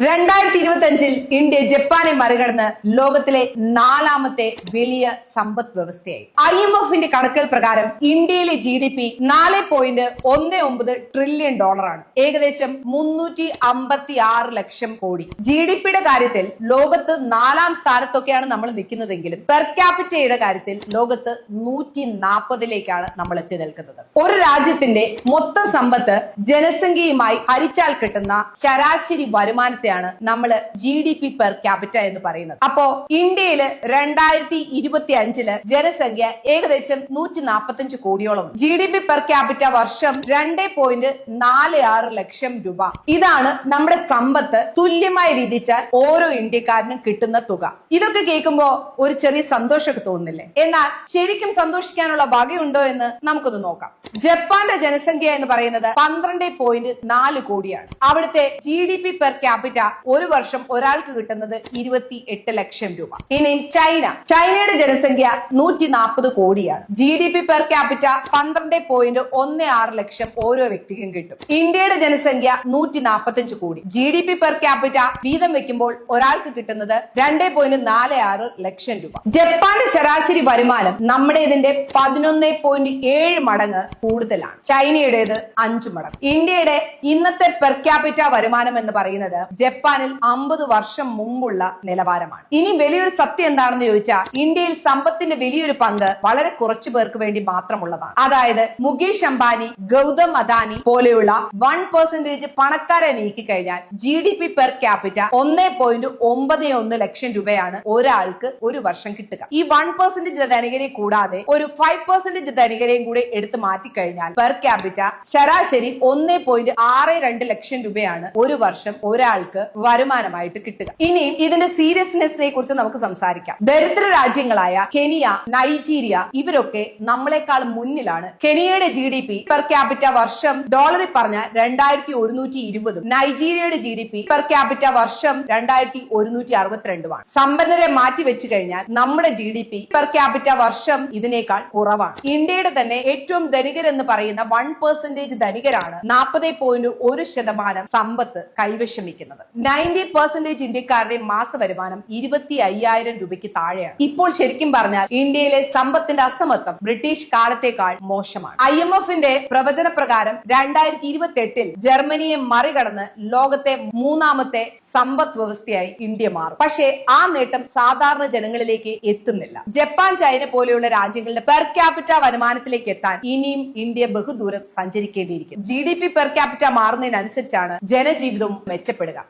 രണ്ടായിരത്തി ഇരുപത്തി അഞ്ചിൽ ഇന്ത്യ ജപ്പാനെ മറികടന്ന് ലോകത്തിലെ നാലാമത്തെ വലിയ സമ്പദ് വ്യവസ്ഥയായി. ഐ എം എഫിന്റെ കണക്കുകൾ പ്രകാരം ഇന്ത്യയിലെ ജി ഡി പി നാല് പോയിന്റ് ഒന്ന് ഒമ്പത് ട്രില്യൺ ഡോളറാണ് ഏകദേശം മുന്നൂറ്റി അമ്പത്തി ആറ് ലക്ഷം കോടി. ജി ഡി പിയുടെ കാര്യത്തിൽ ലോകത്ത് നാലാം സ്ഥാനത്തൊക്കെയാണ് നമ്മൾ നിൽക്കുന്നതെങ്കിലും പെർ ക്യാപിറ്റയുടെ കാര്യത്തിൽ ലോകത്ത് നൂറ്റി നാൽപ്പതിലേക്കാണ് നമ്മൾ എത്തി നിൽക്കുന്നത്. ഒരു രാജ്യത്തിന്റെ മൊത്തം സമ്പത്ത് ജനസംഖ്യയുമായി ഹരിച്ചാൽ കിട്ടുന്ന ശരാശരി വരുമാനത്തെയാണ് നമ്മൾ G D P per capita എന്ന് പറയുന്നത്. അപ്പോ ഇന്ത്യയിൽ രണ്ടായിരത്തി ഇരുപത്തി അഞ്ചിൽ ജനസംഖ്യ ഏകദേശം നൂറ്റി നാൽപ്പത്തഞ്ച് കോടിയോളം G D P per capita വർഷം രണ്ട് പോയിന്റ് നാല് ആറ് ലക്ഷം രൂപ. ഇതാണ് നമ്മുടെ സമ്പത്ത് തുല്യമായി വിധിച്ചാൽ ഓരോ ഇന്ത്യക്കാരനും കിട്ടുന്ന തുക. ഇതൊക്കെ കേൾക്കുമ്പോ ഒരു ചെറിയ സന്തോഷമൊക്കെ തോന്നുന്നില്ലേ? എന്നാൽ ശരിക്കും സന്തോഷിക്കാനുള്ള വകയുണ്ടോ എന്ന് നമുക്കൊന്ന് നോക്കാം. ജപ്പാന്റെ ജനസംഖ്യ എന്ന് പറയുന്നത് പന്ത്രണ്ട് പോയിന്റ് നാല് കോടിയാണ്. അവിടുത്തെ G D P per capita ഒരു വർഷം ഒരാൾക്ക് കിട്ടുന്നത് ഇരുപത്തി എട്ട് ലക്ഷം രൂപ. ഇനിയും ചൈന. ചൈനയുടെ ജനസംഖ്യ നൂറ്റി നാൽപ്പത് കോടിയാണ്. G D P per capita പന്ത്രണ്ട് പോയിന്റ് ഒന്ന് ആറ് ലക്ഷം ഓരോ വ്യക്തിക്കും കിട്ടും. ഇന്ത്യയുടെ ജനസംഖ്യ നൂറ്റി നാൽപ്പത്തഞ്ച് കോടി. G D P per capita വീതം വെക്കുമ്പോൾ ഒരാൾക്ക് കിട്ടുന്നത് രണ്ട് പോയിന്റ് നാല് ആറ് ലക്ഷം രൂപ. ജപ്പാന്റെ ശരാശരി വരുമാനം നമ്മുടെ ഇതിന്റെ പതിനൊന്ന് പോയിന്റ് ഏഴ് മടങ്ങ് കൂടുതലാണ്. ചൈനയുടേത് അഞ്ചു മടങ്ങ്. ഇന്ത്യയുടെ ഇന്നത്തെ പെർ ക്യാപിറ്റ വരുമാനം എന്ന് പറയുന്നത് ജപ്പാനിൽ അമ്പത് വർഷം മുമ്പുള്ള നിലവാരമാണ്. ഇനി വലിയൊരു സത്യം എന്താണെന്ന് ചോദിച്ചാൽ ഇന്ത്യയിൽ സമ്പത്തിന്റെ വലിയൊരു പങ്ക് വളരെ കുറച്ചു പേർക്ക് വേണ്ടി മാത്രമുള്ളതാണ്. അതായത് മുകേഷ് അംബാനി ഗൗതം അദാനി പോലെയുള്ള വൺ പെർസെന്റേജ് പണക്കാരെ നീക്കിക്കഴിഞ്ഞാൽ G D P per capita ഒന്നേ പോയിന്റ് ഒമ്പത് ഒന്ന് ലക്ഷം രൂപയാണ് ഒരാൾക്ക് ഒരു വർഷം കിട്ടുക. ഈ വൺ പെർസെന്റേജ് ധനികരെ കൂടാതെ ഒരു ഫൈവ് പെർസെന്റേജ് ധനികരെയും കൂടെ എടുത്ത് മാറ്റിക്കഴിഞ്ഞാൽ പെർ ക്യാപിറ്റ ശരാശരി ഒന്നേ പോയിന്റ് ആറ് രണ്ട് ലക്ഷം രൂപയാണ് ഒരു വർഷം ഒരാൾക്ക് വരുമാനമായിട്ട് കിട്ടുക. ഇനി ഇതിന്റെ സീരിയസ്നെസ്സിനെ കുറിച്ച് നമുക്ക് സംസാരിക്കാം. ദരിദ്ര രാജ്യങ്ങളായ കെനിയ നൈജീരിയ ഇവരൊക്കെ നമ്മളെക്കാൾ മുന്നിലാണ്. കെനിയയുടെ G D P per capita വർഷം ഡോളറിൽ പറഞ്ഞ രണ്ടായിരത്തി ഒരുന്നൂറ്റി ഇരുപതും നൈജീരിയയുടെ G D P per capita വർഷം രണ്ടായിരത്തി ഒരുന്നൂറ്റി അറുപത്തിരണ്ടുമാണ് സമ്പന്നരെ മാറ്റി വെച്ചു കഴിഞ്ഞാൽ നമ്മുടെ G D P per capita വർഷം ഇതിനേക്കാൾ കുറവാണ്. ഇന്ത്യയുടെ തന്നെ ഏറ്റവും ധനികരെന്ന് പറയുന്ന വൺ പെർസെന്റേജ് ധനികരാണ് നാൽപ്പത് പോയിന്റ് ഒരു ശതമാനം സമ്പത്ത് കൈവശം വയ്ക്കുന്നത്. നയന്റി പെർസെന്റേജ് ഇന്ത്യക്കാരുടെ മാസ വരുമാനം ഇരുപത്തി അയ്യായിരം രൂപയ്ക്ക് താഴെയാണ്. ഇപ്പോൾ ശരിക്കും പറഞ്ഞാൽ ഇന്ത്യയിലെ സമ്പത്തിന്റെ അസമത്വം ബ്രിട്ടീഷ് കാലത്തേക്കാൾ മോശമാണ്. ഐ എം എഫിന്റെ പ്രവചന പ്രകാരം രണ്ടായിരത്തി ഇരുപത്തി എട്ടിൽ ജർമ്മനിയെ മറികടന്ന് ലോകത്തെ മൂന്നാമത്തെ സമ്പദ് വ്യവസ്ഥയായി ഇന്ത്യ മാറും. പക്ഷേ ആ നേട്ടം സാധാരണ ജനങ്ങളിലേക്ക് എത്തുന്നില്ല. ജപ്പാൻ ചൈന പോലെയുള്ള രാജ്യങ്ങളുടെ പെർ ക്യാപിറ്റ വരുമാനത്തിലേക്ക് എത്താൻ ഇനിയും ഇന്ത്യ ബഹുദൂരം സഞ്ചരിക്കേണ്ടിയിരിക്കും G D P per capita മാറുന്നതിനനുസരിച്ചാണ് ജനജീവിതവും മെച്ചപ്പെടുക.